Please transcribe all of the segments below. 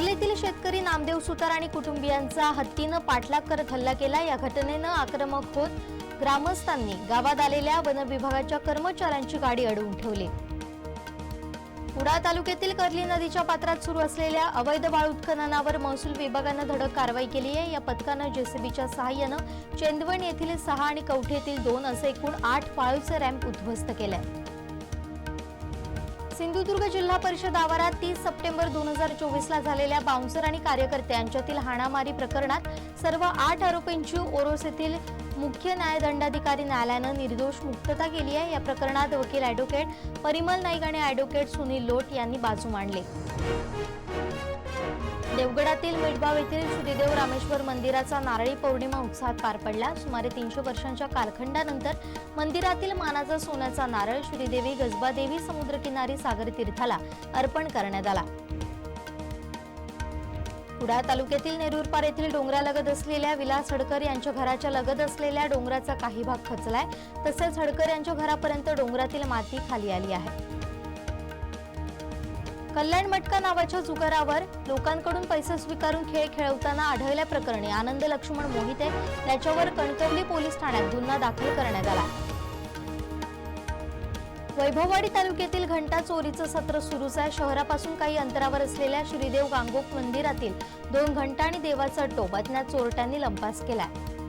चोरलेतील शेतकरी नामदेव सुतार आणि कुटुंबियांचा हत्तीनं पाठलाग करत हल्ला केला. या घटनेनं आक्रमक होत ग्रामस्थांनी गावात आलेल्या वन विभागाच्या कर्मचाऱ्यांची गाडी अडवून ठेवली. कुडाळ तालुक्यातील कर्ली नदीच्या पात्रात सुरू असलेल्या अवैध वाळू उत्खननावर महसूल विभागानं धडक कारवाई केली आहे. या पथकानं जेसीबीच्या सहाय्यानं चेंदवण येथील सहा आणि कवठे येथील दोन असे एकूण आठ वाळूचे रॅम्प उद्ध्वस्त केले. सिंधुदुर्ग जिल्हा परिषद आवारात तीस सप्टेंबर दोन हजार चोवीसला झालेल्या बाउन्सर आणि कार्यकर्ते यांच्यातील हाणामारी प्रकरणात सर्व आठ आरोपींची ओरोस येथील मुख्य न्यायदंडाधिकारी न्यायालयानं निर्दोष मुक्तता केली आहे. या प्रकरणात वकील ॲडव्होकेट परिमल नाईक आणि ॲडव्होकेट सुनील लोट यांनी बाजू मांडली. देवगडातील मिठगाव येथील श्रीदेव रामेश्वर मंदिराचा नारळी पौर्णिमा उत्साहात पार पडला. सुमारे तीनशे वर्षांच्या कालखंडानंतर मंदिरातील मानाचा सोन्याचा नारळ श्रीदेवी गजबादेवी समुद्रकिनारी सागर तीर्थाला अर्पण करण्यात आला. कुडाळ तालुक्यातील नेरूरपार येथील डोंगरालगत असलेल्या विलास हडकर यांच्या घराच्या लगत असलेल्या डोंगराचा काही भाग खचलाय. तसेच हडकर यांच्या घरापर्यंत डोंगरातील माती खाली आली आहे. कल्याण मटका नावाच्या जुगारावर लोकांकडून पैसे स्वीकारून खेळ खेळवताना आढळल्या प्रकरणी आनंद लक्ष्मण मोहिते याच्यावर कणकवली पोलीस ठाण्यात गुन्हा दाखल करण्यात आला. वैभववाडी तालुक्यातील घंटा चोरीचं सत्र सुरूच आहे. शहरापासून काही अंतरावर असलेल्या श्रीदेव गांगोक मंदिरातील दोन घंटा आणि देवाचा टोप अज्ञात चोरट्यांनी लंपास केलाय.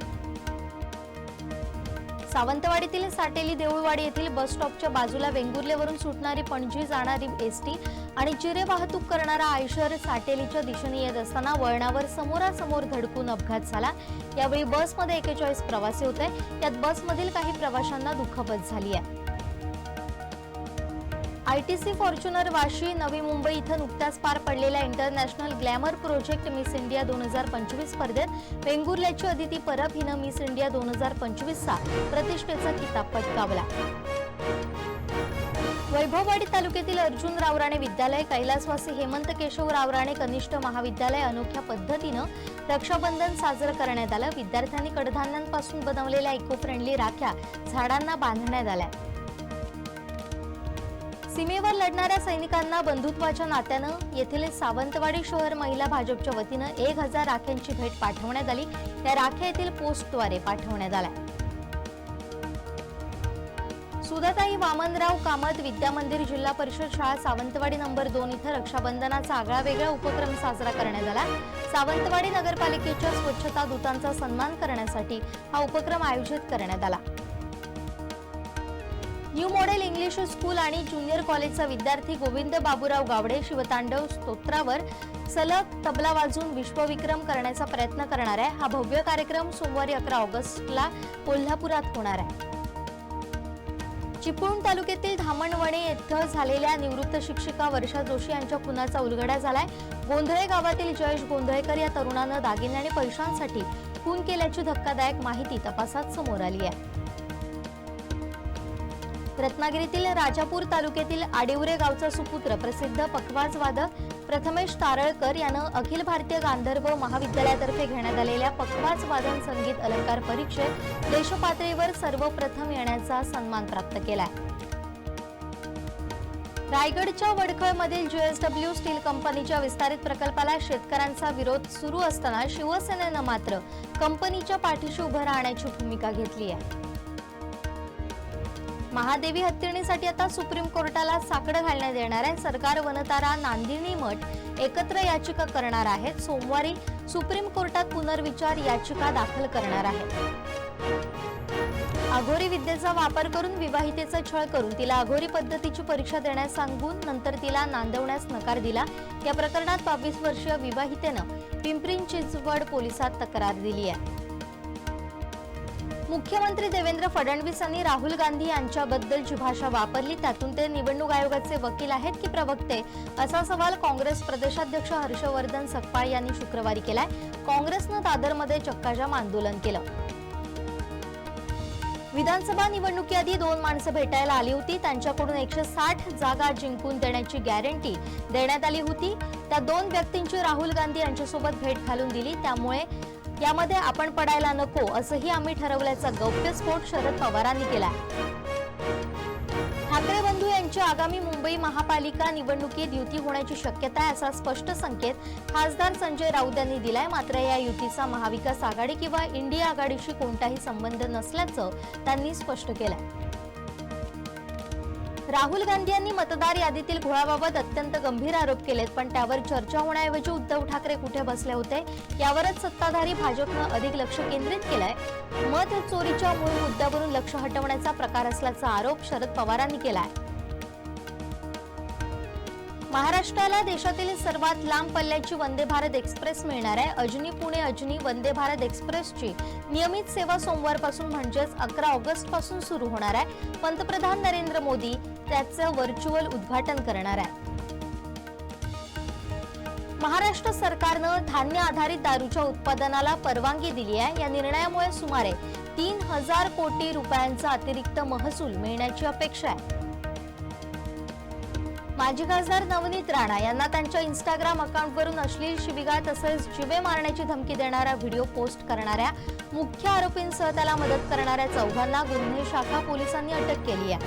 सावंतवाडीतील साटेली देऊळवाडी येथील बस स्टॉपच्या बाजूला वेंगुर्लेवरून सुटणारी पणजी जाणारी एसटी आणि चिरे वाहतूक करणारा आयशर साटेलीच्या दिशेने येत असताना वळणावर समोरासमोर धडकून अपघात झाला. यावेळी बसमध्ये एकेचाळीस प्रवासी होते. त्यात बसमधील काही प्रवाशांना दुखापत झाली आहे. I T C Fortuner Vashi Navi Mumbai इथं नुकत्याच पार पडलेल्या international glamour project miss India दोन हजार पंचवीस स्पर्धेत वेंगुर्ल्याची अदिती परब हिनं मिस इंडिया दोन हजार पंचवीसचा प्रतिष्ठेचा किताब पटकावला. वैभववाडी तालुक्यातील अर्जुन रावराणे विद्यालय कैलासवासी हेमंत केशव रावराणे कनिष्ठ महाविद्यालय अनोख्या पद्धतीनं रक्षाबंधन साजरं करण्यात आलं. विद्यार्थ्यांनी कडधान्यांपासून बनवलेल्या इको फ्रेंडली राख्या झाडांना बांधण्यात आल्या. सीमेवर लढणाऱ्या सैनिकांना बंधुत्वाच्या नात्यानं येथील सावंतवाडी शहर महिला भाजपच्या वतीनं एक हजार राख्यांची भेट पाठवण्यात आली. त्या राख्या येथील पोस्टद्वारे पाठवण्यात आल्या. सुधाताई वामनराव कामत विद्या मंदिर जिल्हा परिषद शाळा सावंतवाडी नंबर दोन इथं रक्षाबंधनाचा आगळा वेगळा उपक्रम साजरा करण्यात आला. सावंतवाडी नगरपालिकेच्या स्वच्छता दूतांचा सन्मान करण्यासाठी हा उपक्रम आयोजित करण्यात आला. न्यू मॉडेल इंग्लिश स्कूल आणि ज्युनियर कॉलेजचा विद्यार्थी गोविंद बाबूराव गावडे शिवतांडव स्तोत्रावर सलग तबला वाजून विश्वविक्रम करण्याचा प्रयत्न करणार आहे. हा भव्य कार्यक्रम सोमवारी अकरा ऑगस्टला कोल्हापुरात होणार आहे. चिपळूण तालुक्यातील धामणवणे येथे झालेल्या निवृत्त शिक्षिका वर्षा जोशी यांच्या खुनाचा उलगडा झालाय. गोंधळे गावातील जयेश गोंधळेकर या तरुणानं दागिने आणि पैशांसाठी खून केल्याची धक्कादायक माहिती तपासात समोर आली आहे. रत्नागिरीतील राजापूर तालुक्यातील आडिवरे गावचा सुपुत्र प्रसिद्ध पखवाज वादक प्रथमेश तारळकर यानं अखिल भारतीय गांधर्व महाविद्यालयातर्फे घेण्यात आलेल्या पखवाज वादन संगीत अलंकार परीक्षेत देशपातळीवर सर्वप्रथम येण्याचा सन्मान प्राप्त केलाय. रायगडच्या वडखळमधील जेएसडब्ल्यू स्टील कंपनीच्या विस्तारित प्रकल्पाला शेतकऱ्यांचा विरोध सुरू असताना शिवसेनेनं मात्र कंपनीच्या पाठीशी उभं राहण्याची भूमिका घेतली आहे. महादेवी हत्तीणीसाठी आता सुप्रीम कोर्टाला साकडं घालण्यात येणार आहे. सरकार वनतारा नांदिनी मठ एकत्र याचिका करणार आहेत. सोमवारी सुप्रीम कोर्टात पुनर्विचार याचिका दाखल करणार आहे अघोरी विद्येचा वापर करून विवाहितेचा छळ करून तिला अघोरी पद्धतीची परीक्षा देण्यास सांगून नंतर तिला नांदवण्यास नकार दिला. या प्रकरणात बावीस वर्षीय विवाहितेनं पिंपरी चिंचवड पोलिसात तक्रार दिली आहे. मुख्यमंत्री देवेंद्र फडणवीस यांनी राहुल गांधी यांच्याबद्दल जी भाषा वापरली त्यातून ते निवडणूक आयोगाचे वकील आहेत की प्रवक्ते? असा सवाल काँग्रेस प्रदेशाध्यक्ष हर्षवर्धन सकपाळ यांनी शुक्रवारी केलाय. काँग्रेसनं दादरमध्ये चक्काजाम आंदोलन केलं. विधानसभा निवडणुकीआधी दोन माणसं भेटायला आली होती. त्यांच्याकडून एकशे साठ जागा जिंकून देण्याची गॅरंटी देण्यात आली होती. त्या दोन व्यक्तींची राहुल गांधी यांच्यासोबत भेट घालून दिली. त्यामुळे यामध्ये आपण पडायला नको असंही आम्ही ठरवल्याचा गौप्यस्फोट शरद पवारांनी केला ठाकरे बंधू यांच्या यांची आगामी मुंबई महापालिका निवडणुकीत युती होण्याची शक्यता आहे असा स्पष्ट संकेत खासदार संजय राऊत यांनी दिलाय. मात्र या युतीचा महाविकास आघाडी किंवा इंडिया आघाडीशी कोणताही संबंध नसल्याचं त्यांनी स्पष्ट केलंय. राहुल गांधी यांनी मतदार यादीतील घोळाबाबत अत्यंत गंभीर आरोप केलेत पण त्यावर चर्चा होण्याऐवजी उद्धव ठाकरे कुठे बसले होते यावरच सत्ताधारी भाजपनं अधिक लक्ष केंद्रित केलंय. मत चोरीच्या मूळ मुद्द्यावरून लक्ष हटवण्याचा प्रकार असल्याचा आरोप शरद पवारांनी केलाय. महाराष्ट्राला देशातील सर्वात लांब पल्ल्याची वंदे भारत एक्सप्रेस मिळणार आहे. अजनी पुणे अजनी वंदे भारत एक्सप्रेसची नियमित सेवा सोमवारपासून म्हणजेच अकरा ऑगस्टपासून सुरू होणार आहे. पंतप्रधान नरेंद्र मोदी त्याचं व्हर्च्युअल उद्घाटन करणार आहे. महाराष्ट्र सरकारनं धान्य आधारित दारूच्या उत्पादनाला परवानगी दिली आहे. या निर्णयामुळे सुमारे तीन हजार कोटी रुपयांचा अतिरिक्त महसूल मिळण्याची अपेक्षा आहे. माजी खासदार नवनीत राणा यांना त्यांच्या इंस्टाग्राम अकाउंटवरून अश्लील शिबिगा तसेच जिवे मारण्याची धमकी देणारा व्हिडिओ पोस्ट करणाऱ्या मुख्य आरोपींसह त्याला मदत करणाऱ्या चौघांना गुन्हे शाखा पोलिसांनी अटक केली आहे.